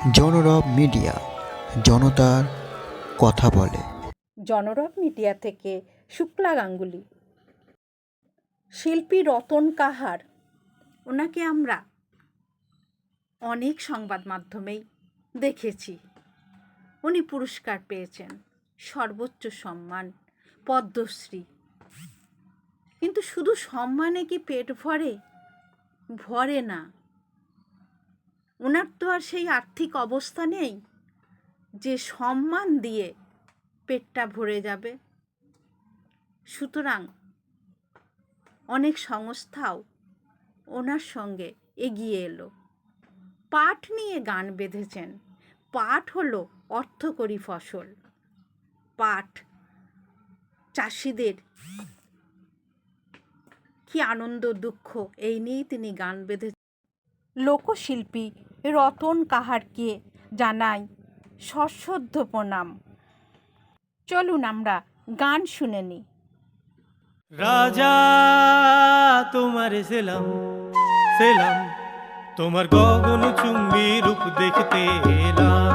জনরব media, জনতার কথা বলে। জনরব মিডিয়া থেকে শুক্লা গাঙ্গুলি। শিল্পী রতন কাহার, ওনাকে আমরা অনেক সংবাদ মাধ্যমেই দেখেছি। উনি পুরস্কার পেয়েছেন, সর্বোচ্চ সম্মান, পদ্মশ্রী। কিন্তু শুধু সম্মানে কি পেট ভরে? ভরে না। ওনার তো আর সেই আর্থিক অবস্থা নেই যে সম্মান দিয়ে পেটটা ভরে যাবে। সুতরাং অনেক সংস্থাও ওনার সঙ্গে এগিয়ে এলো। পাট নিয়ে গান বেঁধেছেন। পাট হলো অর্থকরী ফসল। পাট চাষিদের কি আনন্দ দুঃখ, এই নিয়েই তিনি গান বেঁধে লোকশিল্পী রতন কাহারকে জানাই সশ্রদ্ধ প্রণাম। চলুন আমরা গান শুনে নিই। রাজা, তোমার সেলাম সেলাম, তোমার গগন চুম্বি রূপ দেখতে এলাম।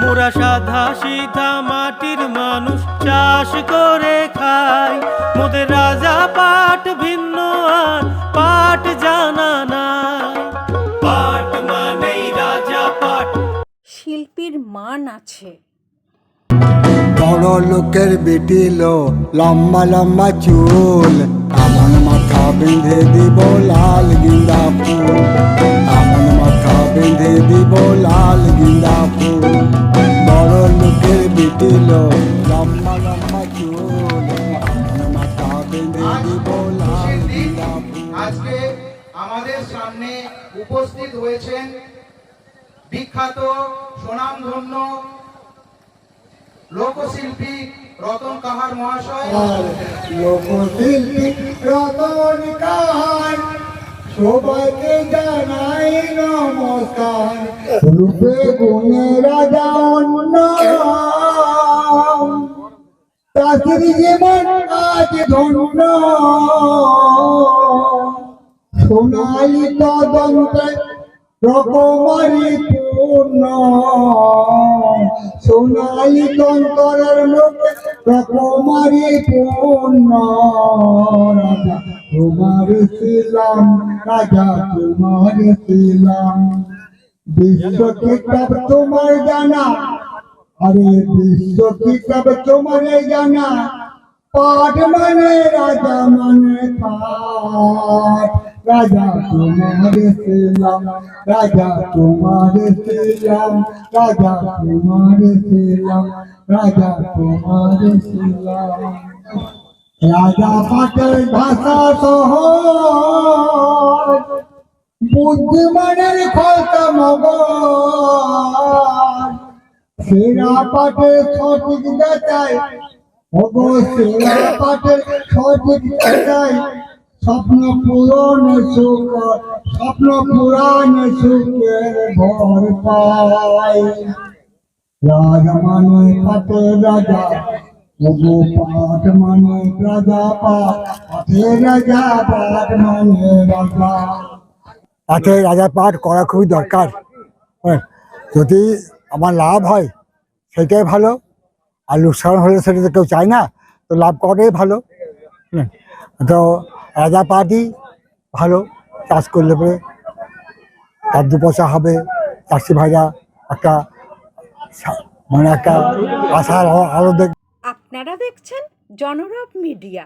মোরা সাধা সিধা মাটির মানুষ, চাষ করে খাই। মোদের রাজা পাট ভিন্ন আর পাট জানা শিল্পীর মান আছে। বড় লোকের বেটিল লম্বা লম্বা চুল এমন মাথা বেঁধে দিব লাল গিন্দা ফুল। এমন মাথা বেঁধে দিব লাল গিন্দা ফুল। বড় লোকের বেটিল লম্বা লম্বা চুল এমন মাথা বেঁধে দিব লাল গিন্দা ফুল। আজকে আমাদের সামনে উপস্থিত হয়েছেন বিখ্যাত সুনামধন্য লোকশিল্পী রতন কাহার মহাশয়। সবাইকে জানাই নমস্কার। রূপে গুণে সোনালি রকমারি পূর্ণ। সোনালি তন্তরের লোকে রকমারি পূর্ণ। রাজা তোমার ছিলাম, রাজা তোমার ছিলাম। বিশ্ব কিতাব তোমার জানা, আরে বিশ্ব কিতাব তোমার জানা। পাঠ মানে রাজা মানে পাঠ। রাজা তোমার ছিলাম রাজা তোমার ছিলাম রাজা তোমার ছিলাম রাজা তোমার ছিলাম রাজা পাটের ভাষা সহজ বুদ্ধিমানের খোলতা মগজ সেরা পাটে সঠিক দেখায় সেরা পাটে সঠিক দেখায় স্বপ্ন পূরণ সুখ স্বপ্ন পূরণ সুখের ভর পায়। রাজা মানে পাটে রাজা ওগো পাট মানে রাজা পাটে রাজা পাট মানে রাজা। তাতে রাজা পাঠ করা খুবই দরকার। হ্যাঁ, যদি আমার লাভ হয় সেটাই ভালো। আর লোকসান হলে সেটা তো কেউ চায় না তো লাভ করাটাই ভালো। হ্যাঁ, তো রাজা পার্টি ভালো চাষ করলে পরে তার দু পয়সা হবে, চাষি ভাইরা একটা মানে একটা আশার আলো দেখ আপনারা দেখছেন জনরব মিডিয়া।